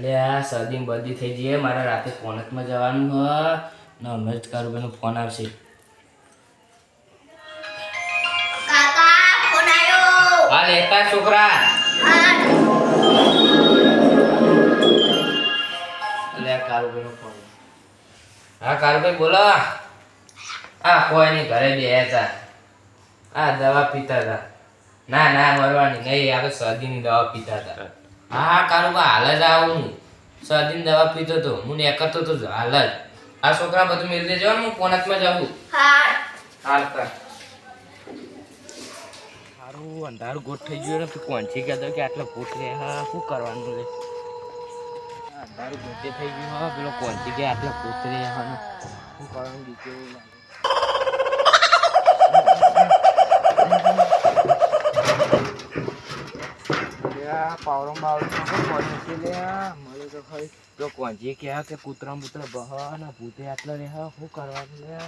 એટલે આ શરદી બધી થઈ જઈએ. મારે રાતે કોનકમાં જવાનું હ. ને હમણાં જ કારુભાઈનો ફોન આવશે. હા લેતા છોકરા. લે એટલે આ કારુભાઈનો ફોન. હા કારુભાઈ બોલો. આ કોઈ નહીં ઘરે બે હતા. હા દવા પીતા હતા. ના ના મરવાની નહીં. આ તો શરદીની દવા પીતા હતા. હા હા કારુભા હાલ જ આવું હું. સદીન દવા પીતો તો. હું ને કરતો તો હાલ જ. આ છોકરા બધું મેળ દેજો હું પોનતમાં જાઉં હા. હાલ કર સારું અંધારું ગોઠ થઈ ગયું ને તું કોણથી કહેતો કે આટલા રે. હા શું કરવાનું રે? અંધારું ગોઠે થઈ ગયું. હા પેલો કોણથી કે આટલા રે? હા શું કરવાનું બીજું? પાવડો બાવડો મળે તો ખરી તો કોણથી કે કે કૂતરા બૂતરા બહા ને ભૂતે આટલા રે શું કરવાનું રે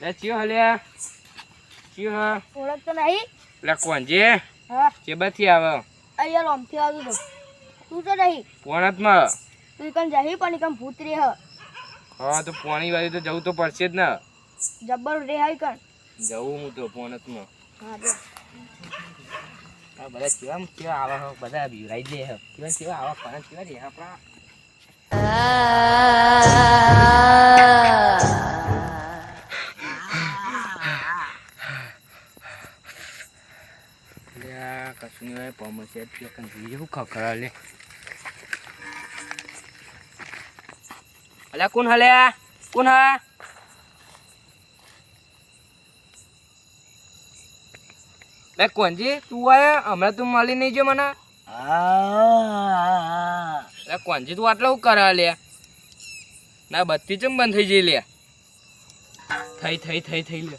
લે ચિયો હલ્યા ચિયો હા. ઓળખતો નહીં? લે કોણજી હા. ચેબાથી આવે. અહીંયા રોમથી આવતું તો. તું તો નહીં. પોણતમાં તું કન જહી પણ કન ભૂત રે હ. હા તો પોણી વાળી તો જવું તો પડશે જ ને. જબ્બર રે હઈ કર. જવું હું તો પોણતમાં હા આ બધા કેવા કેવા આવા હો બધા બીવરાઈ દે હે. કેવા કેવા આવા પણ કેવા રે આપણા. કશું નહીં પમસે કન જોઈએ લે? અલ્યા કોણ હલ્યા કોણ હા? બે કોણજી તું આયા? હમણાં તું મળી નહીં જો મને? લે કોણજી તું આટલા હું કરે લે? ના, બત્તી ચમ બંધ થઈ જઈ લે? થઈ થઈ થઈ થઈ લે.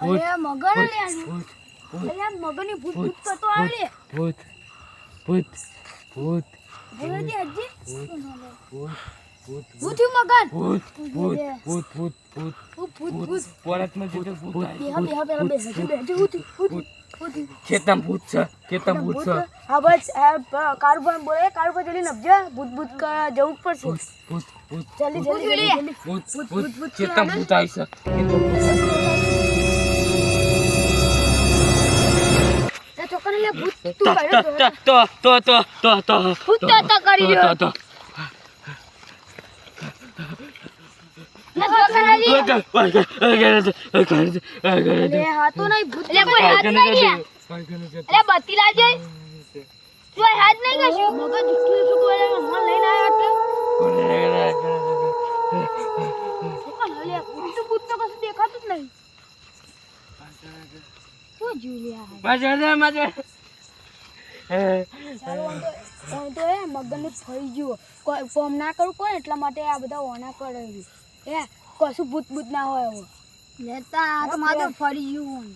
અરે મગર આવે ભૂત ભૂત ભૂત ભૂત ભૂત ભૂત મગન ભૂત ભૂત છે હા બસ કારુભાઈ બોલે કારુભાઈ જલ્દી નબજે ભૂત ભૂત કર જવું પડશે ભૂત ભૂત જલ્દી જલ્દી ને ભૂતું કરે તો તો તો. તો તો ભૂતો તો કરી રહ્યો. તો દેખાતું જ નહીં. તો ભૂત લે તો લે હા. તો ભૂત ભૂત ભૂત એ મગનનું થઈ ગયું. કોઈ ફોર્મ ના કરું કોઈ એટલા માટે આ બધા ઓના કરે એ કશું ભૂત ભૂત ના હોય હવે લેતા તો મારે ફરી ગયું.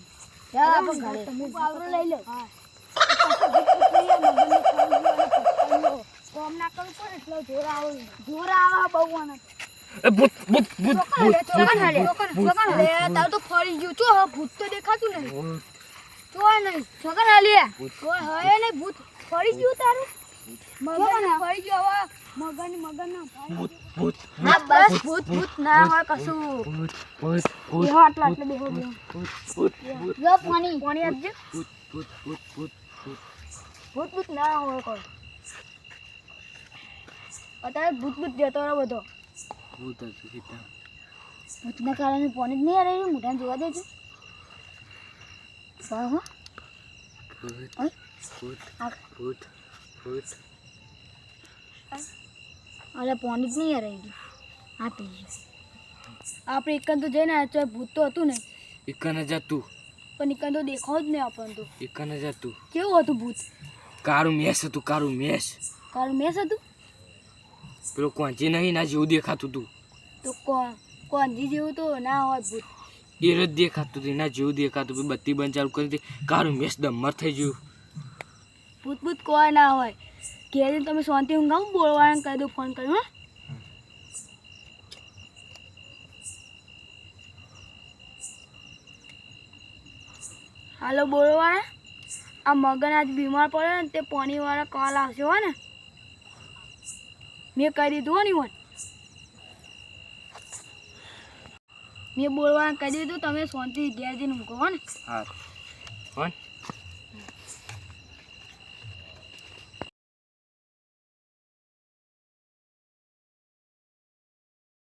તમે પાવરો લઈ લો. ફોર્મ ના કરું કોઈ એટલો જોર આવે. જોર આવે બહુ ઓના. ભૂત ભૂત ભૂત તારું તો ફરી ગયું. છો હવે ભૂત તો દેખાતું નહીં. તો નહીં છોકરા હાલી કોઈ હોય નહીં ભૂત ફરી ગયું તારું મગન ફરી ગયો હવે મગન મગન ના ભૂત ભૂત ના બસ ભૂત ભૂત ના હોય કશું ભૂત ભૂત ભૂત બેહો આટલા આટલા બેહો બેહો ભૂત લો પાણી પાણી આપજો ભૂત ભૂત ભૂત ભૂત ભૂત ભૂત ભૂત ના હોય કોઈ અત્યારે ભૂત ભૂત જતો રહ્યો બધો ભૂત હતું ભૂતના કારણે પાણી જ નહીં આવે રહ્યું મોઢાને જોવા દેજો વાહ ભૂત. ભૂત ભૂત ભૂત અરે પાણી જ નહીં આવે રહ્યું આ આપણે એકન તો જઈને આવ્યા તો ભૂત તો હતું ને એકન જ હતું પણ એકન તો દેખાવ જ નહીં આપણને તો એકન જ હતું કેવું હતું ભૂત કાળું મેસ હતું કારું મેસ કારું મેસ હતું પેલો કોંચી નહીં ના જેવું દેખાતું હતું તો કોણ કોંજી જેવું તો ના હોય ભૂત જ દેખાતું હતું, એના જેવું દેખાતું પછી બત્તી બંધ ચાલુ કરી હતી. કારું મેસ દમર થઈ ગયું. ભૂત ભૂત કોઈ ના હોય. ઘેર તમે શાંતિ ઊંઘાવું બોલવાનું કહી દઉં ફોન કર્યો હાલો, બોલવાળા. આ મગન આજ બીમાર પડે ને, તે પાણીવાળા કોલ આવશે, હો ને. મેં કહી દીધું, હો ને ઈવન મેં બોલવાનું કહી દીધું તમે શાંતિ ઘેર જઈને હો ને. હા. કોણ